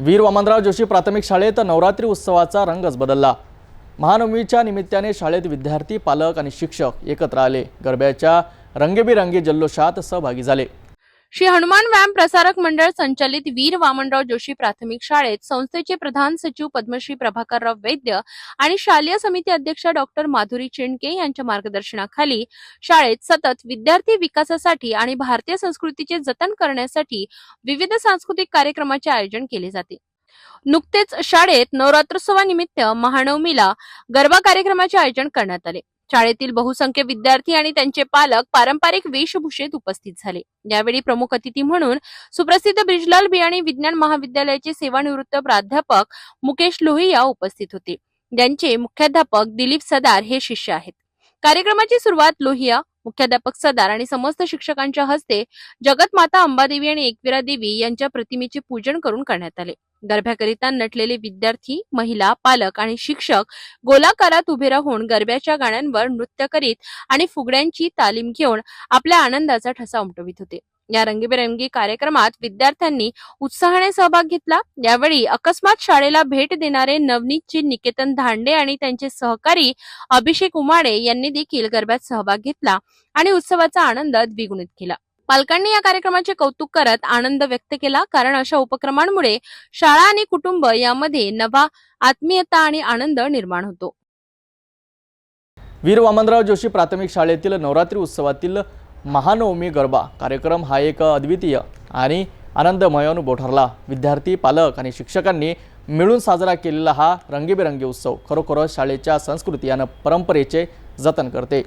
वीर वामनराव जोशी प्राथमिक शाळेत नवरात्री उत्सवाचा रंगच बदलला. महानवमीच्या निमित्ताने शाळेत विद्यार्थी पालक आणि शिक्षक एकत्र आले. गरब्याच्या रंगेबिरंगी जल्लोषात सहभागी झाले. श्री हनुमान व्यायाम प्रसारक मंडळ संचालित वीर वामनराव जोशी प्राथमिक शाळेत संस्थेचे प्रधान सचिव पद्मश्री प्रभाकरराव वैद्य आणि शालेय समिती अध्यक्षा डॉक्टर माधुरी चिंडके यांच्या मार्गदर्शनाखाली शाळेत सतत विद्यार्थी विकासासाठी आणि भारतीय संस्कृतीचे जतन करण्यासाठी विविध सांस्कृतिक कार्यक्रमाचे आयोजन केले जाते. नुकतेच शाळेत नवरात्रोत्सवानिमित्त महानवमीला गरबा कार्यक्रमाचे आयोजन करण्यात आले. शाळेतील बहुसंख्य विद्यार्थी आणि त्यांचे पालक पारंपरिक वेशभूषेत उपस्थित झाले. यावेळी प्रमुख अतिथी म्हणून सुप्रसिद्ध ब्रिजलाल बियाणी विज्ञान महाविद्यालयाचे सेवानिवृत्त प्राध्यापक मुकेश लोहिया उपस्थित होते. ज्यांचे मुख्याध्यापक दिलीप सदार हे शिष्य आहेत. कार्यक्रमाची सुरुवात लोहिया मुख्याध्यापक सदार आणि समस्त शिक्षकांच्या हस्ते जगतमाता अंबादेवी आणि एकविरा देवी यांच्या प्रतिमेचे पूजन करून करण्यात आले. गरब्याकरिता नटलेले विद्यार्थी महिला पालक आणि शिक्षक गोलाकारात उभे राहून गरब्याच्या गाण्यांवर नृत्य करीत आणि फुगड्यांची तालीम घेऊन आपल्या आनंदाचा ठसा उमटवित होते. या रंगीबेरंगी कार्यक्रमात विद्यार्थ्यांनी उत्साहाने सहभाग घेतला. यावेळी अकस्मात शाळेला भेट देणारे नवनीतची निकेतन धांडे आणि त्यांचे सहकारी अभिषेक उमाडे यांनी देखील गरब्यात सहभाग घेतला आणि उत्सवाचा आनंद द्विगुणित केला. पालकांनी या कार्यक्रमाचे कौतुक करत आनंद व्यक्त केला कारण अशा उपक्रमांमुळे शाळा आणि कुटुंब यामध्ये नवा आत्मीयता आणि आनंद निर्माण होतो. वीर वामनराव जोशी प्राथमिक शाळेतील नवरात्री उत्सवातील महानवमी गरबा कार्यक्रम हा एक अद्वितीय आणि आनंदमय अनुभव ठरला. विद्यार्थी पालक आणि शिक्षकांनी मिळून साजरा केलेला हा रंगीबेरंगी उत्सव खरोखरच शाळेच्या संस्कृती आणि परंपरेचे जतन करते.